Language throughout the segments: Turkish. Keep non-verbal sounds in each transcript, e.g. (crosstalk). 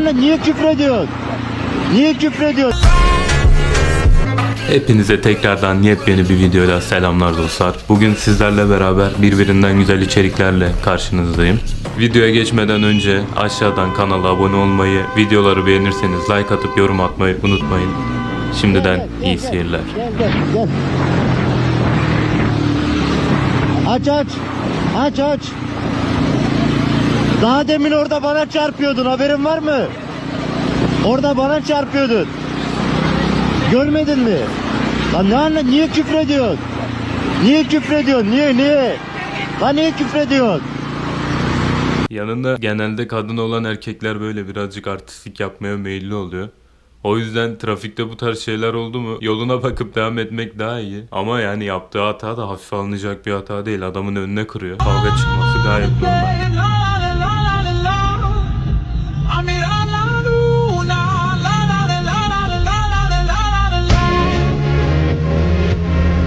Niye küfrediyorsun? Niye küfrediyorsun? Hepinize tekrardan yepyeni bir videoyla selamlar dostlar. Bugün sizlerle beraber birbirinden güzel içeriklerle karşınızdayım. Videoya geçmeden önce aşağıdan kanala abone olmayı, videoları beğenirseniz like atıp yorum atmayı unutmayın. Şimdiden iyi seyirler. Gel gel gel. Aç aç. Aç aç. Daha demin orada bana çarpıyordun haberin var mı? Orada bana çarpıyordun. Görmedin mi? Lan ne anla niye küfrediyorsun? Niye küfrediyorsun? Niye niye? Lan niye küfrediyorsun? Yanında genelde kadın olan erkekler böyle birazcık artistik yapmaya meyilli oluyor. O yüzden trafikte bu tarz şeyler oldu mu yoluna bakıp devam etmek daha iyi. Ama yani yaptığı hata da hafife alınacak bir hata değil. Adamın önüne kırıyor. Kavga çıkması gayet normal.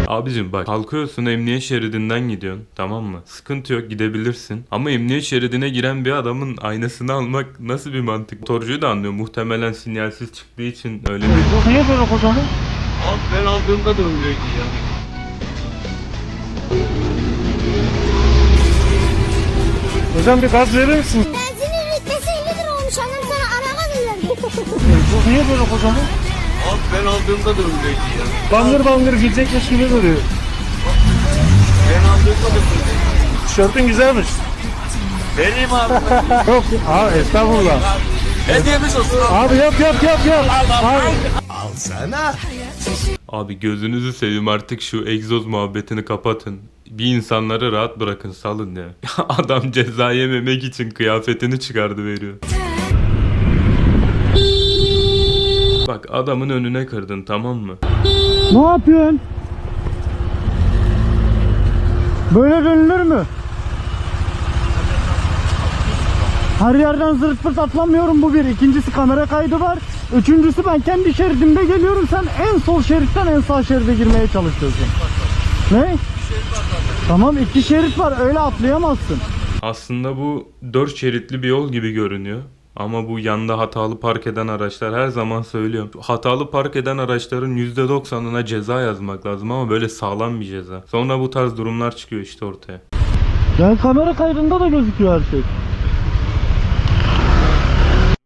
Abicim bak kalkıyorsun emniyet şeridinden gidiyorsun tamam mı? Sıkıntı yok gidebilirsin. Ama emniyet şeridine giren bir adamın aynasını almak nasıl bir mantık? Motorcuyu da anlıyor. Muhtemelen sinyalsiz çıktığı için öyle bir... Niye böyle kocaman? Abi ben aldığımda da öyleydi ya. Hocam bir gaz verir misin? Benzinin litresi 50 lira olmuş annem sana araba veriyorum. Niye böyle kocaman? Abi ben aldığımda da öyleydi ya. Bangır bangır gidecekmiş gibi duruyor. Ben aldığımda da öyleydi. Tişörtün güzelmiş. Vereyim abi. (laughs) Yok abi estağfurullah. Hediyemiz olsun. Abi yap yap yap yap. Abi. Abi gözünüzü seveyim artık şu egzoz muhabbetini kapatın. Bir insanları rahat bırakın salın ya. (laughs) Adam ceza yememek için kıyafetini çıkardı veriyor. Bak adamın önüne kırdın tamam mı? Ne yapıyorsun? Böyle dönülür mü? Her yerden zırt pırt atlamıyorum bu bir. İkincisi kamera kaydı var. Üçüncüsü ben kendi şeridimde geliyorum. Sen en sol şeritten en sağ şeride girmeye çalışıyorsun. Ne? Tamam iki şerit var öyle atlayamazsın. Aslında bu dört şeritli bir yol gibi görünüyor. Ama bu yanda hatalı park eden araçlar her zaman söylüyorum. Hatalı park eden araçların %90'ına ceza yazmak lazım ama böyle sağlam bir ceza. Sonra bu tarz durumlar çıkıyor işte ortaya. Yani kamera kaydında da gözüküyor her şey.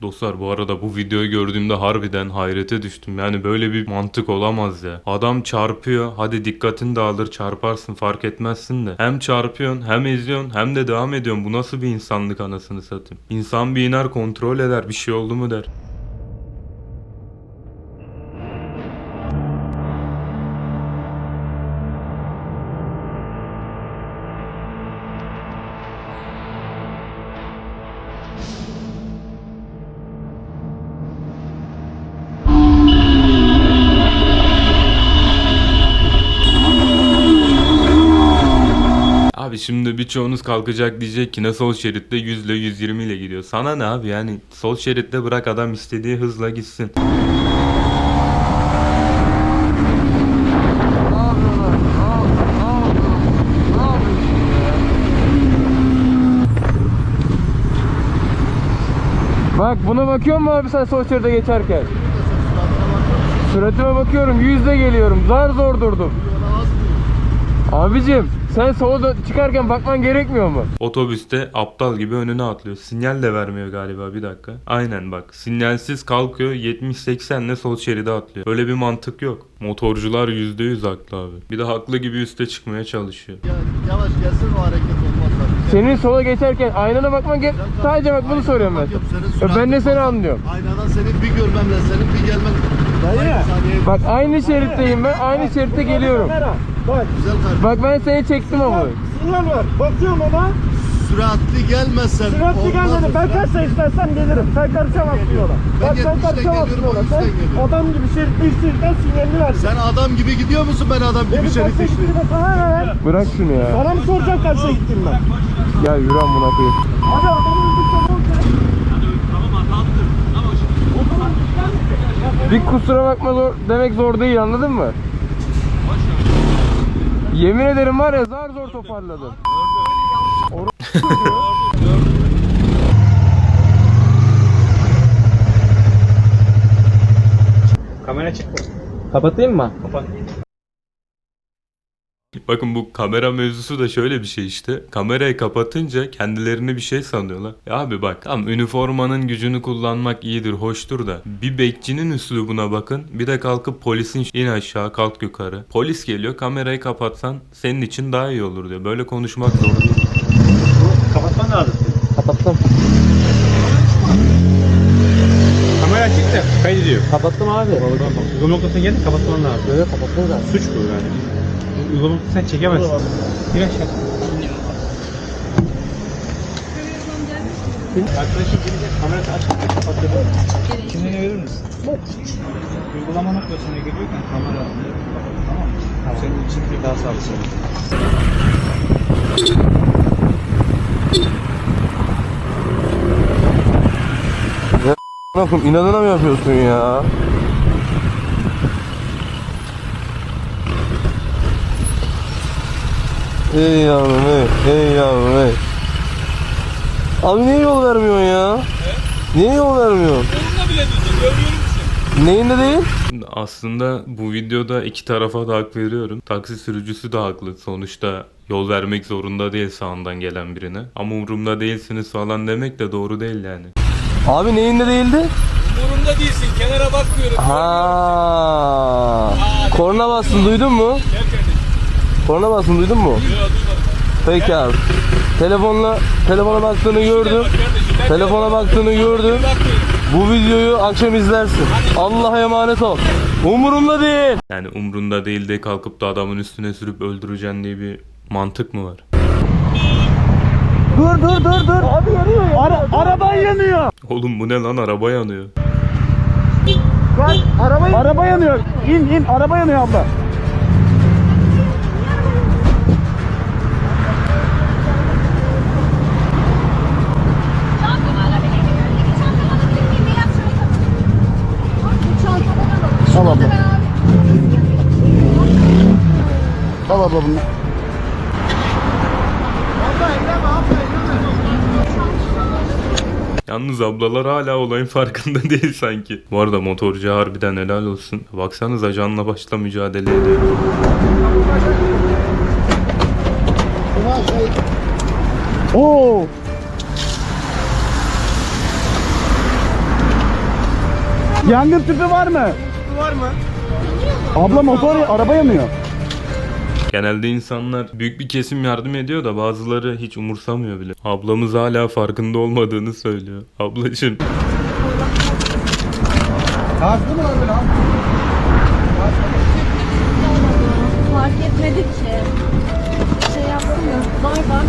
Dostlar bu arada bu videoyu gördüğümde harbiden hayrete düştüm. Yani böyle bir mantık olamaz ya. Adam çarpıyor. Hadi dikkatin dağılır çarparsın fark etmezsin de. Hem çarpıyorsun hem eziyorsun hem de devam ediyorsun. Bu nasıl bir insanlık anasını satayım. İnsan bir iner kontrol eder bir şey oldu mu der. Abi şimdi birçoğunuz kalkacak diyecek ki ne sol şeritte 100 ile 120 ile gidiyor. Sana ne abi yani sol şeritte bırak adam istediği hızla gitsin. Bak buna bakıyor musun abi sen sol şeride geçerken? Suratıma bakıyorum yüzde geliyorum zar zor durdum. Abicim sen sola çıkarken bakman gerekmiyor mu? Otobüste aptal gibi önüne atlıyor. Sinyal de vermiyor galiba bir dakika. Aynen bak sinyalsiz kalkıyor 70-80 ile sol şeride atlıyor. Böyle bir mantık yok. Motorcular %100 haklı abi. Bir de haklı gibi üste çıkmaya çalışıyor. Yavaş gelsin o hareket olmaz. Senin sola geçerken aynana bakman gerek... Sadece bak bunu soruyorum ben. Bakıyorum, senin Ya Ben de seni anlıyorum. Aynadan senin bir görmemle senin bir gelmen. Dayı. Bak aynı şeritteyim ben aynı şeritte geliyorum. Bak Güzel kardeşim. Bak ben seni çektim ama. sinyal var. Bakıyorum ona. Süratli gelmesen Süratli gelmedi. Ben kaçsa istersen gelirim. Sen karışamazsın ona. Ben Bak sen 70'te karışamazsın geliyorum. 30'da Sen geliyorum. adam gibi şerit değiştirirken sinyalini ver. Sen adam gibi gidiyor musun ben adam gibi Benim şerit kaçta değiştireyim? gittiğimi sana ne ver? Bırak şunu ya. Bana mı soracaksın kaçta gittim ben? Ya yürü amına koyayım. Hadi adamı öldükse ne olacak? Bir kusura bakma zor demek zor değil anladın mı? Yemin ederim var ya zar zor toparladım. Kamera çıktı. Kapatayım mı? Kapat. Bakın bu kamera mevzusu da şöyle bir şey işte. Kamerayı kapatınca kendilerini bir şey sanıyorlar. Ya abi bak tamam üniformanın gücünü kullanmak iyidir, hoştur da. Bir bekçinin üslubuna bakın. Bir de kalkıp polisin in aşağı kalk yukarı. Polis geliyor kamerayı kapatsan senin için daha iyi olur diyor. Böyle konuşmak zor değil. Kapattım. Kamera açık da kaydediyor. Kapattım abi. Uygulama noktasına geldin kapatman lazım. Böyle kapattım zaten. Suç bu yani. Uygulama noktasını sen çekemezsin. Bir aşağı. Arkadaşım gelecek kamerası açık kapatıyor. Kimliğini verir misin? Uygulama noktasına geliyorken kamera kapat tamam mı? Tamam. Senin için bir daha sağlıklı. Bakın inadına mı yapıyorsun ya? Ey yavrum ey, ey yavrum ey. Abi niye yol vermiyorsun ya? Niye yol vermiyorsun? Neyinde değil? Aslında bu videoda iki tarafa da hak veriyorum. Taksi sürücüsü de haklı. Sonuçta yol vermek zorunda değil sağından gelen birine. Ama umurumda değilsiniz falan demek de doğru değil yani. Abi neyinde değildi? Umurumda değilsin. Kenara bakmıyorum. Ha. Korna bastın duydun mu? Korna bastın duydun mu? Peki abi. Telefonla telefona baktığını gördüm. Telefona baktığını gördüm. Bu videoyu akşam izlersin. Allah'a emanet ol. Umurumda değil. Yani umrunda değil de kalkıp da adamın üstüne sürüp öldüreceksin diye bir mantık mı var? Dur dur dur dur. Abi yanıyor ya. Ara, araba yanıyor. Oğlum bu ne lan araba yanıyor. araba, araba yanıyor. İn in araba yanıyor abla. Al abla bunu. Yalnız ablalar hala olayın farkında (laughs) değil sanki. Bu arada motorcu harbiden helal olsun. Baksanıza canla başla mücadele ediyor. Oo. Yangın tüpü var mı? Var mı? Abla motor araba yanıyor. Genelde insanlar büyük bir kesim yardım ediyor da bazıları hiç umursamıyor bile. Ablamız hala farkında olmadığını söylüyor. Ablacım Fark etmedik ki. Şey yaptım ya. Var bak.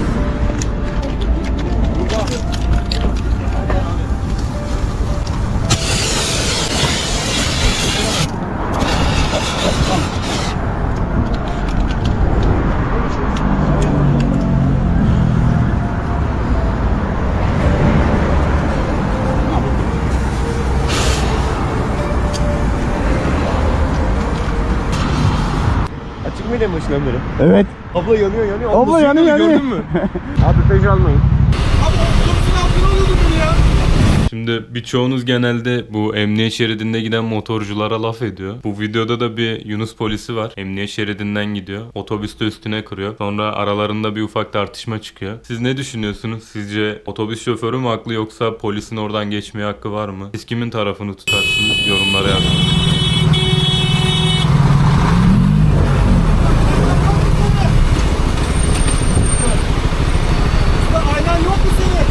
En başından beri? Evet. Abla yanıyor yanıyor. Abla yanıyor yanıyor. Gördün mü? (laughs) abi pej almayın. Şimdi birçoğunuz genelde bu emniyet şeridinde giden motorculara laf ediyor. Bu videoda da bir Yunus polisi var. Emniyet şeridinden gidiyor. Otobüste üstüne kırıyor. Sonra aralarında bir ufak tartışma çıkıyor. Siz ne düşünüyorsunuz? Sizce otobüs şoförü mü haklı yoksa polisin oradan geçmeye hakkı var mı? Siz kimin tarafını tutarsınız? Yorumlara yazın. Aynen yok mu senin?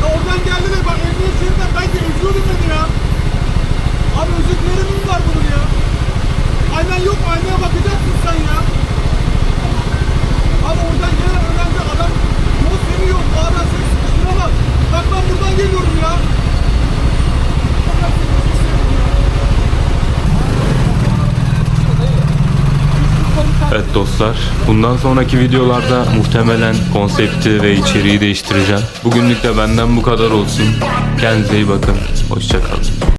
Ya oradan geldiler bak emniyet şeridinden ben de özür dedi ya. Abi özür dilerim mi var bunun ya? Aynen yok mu? Aynaya bakacaksın sen ya. Abi oradan gelen önemli adam yol seviyor. Bağıran seni sıkıştıramaz. Bak ben buradan geliyorum ya. Dostlar, bundan sonraki videolarda muhtemelen konsepti ve içeriği değiştireceğim. Bugünlük de benden bu kadar olsun. Kendinize iyi bakın. Hoşçakalın.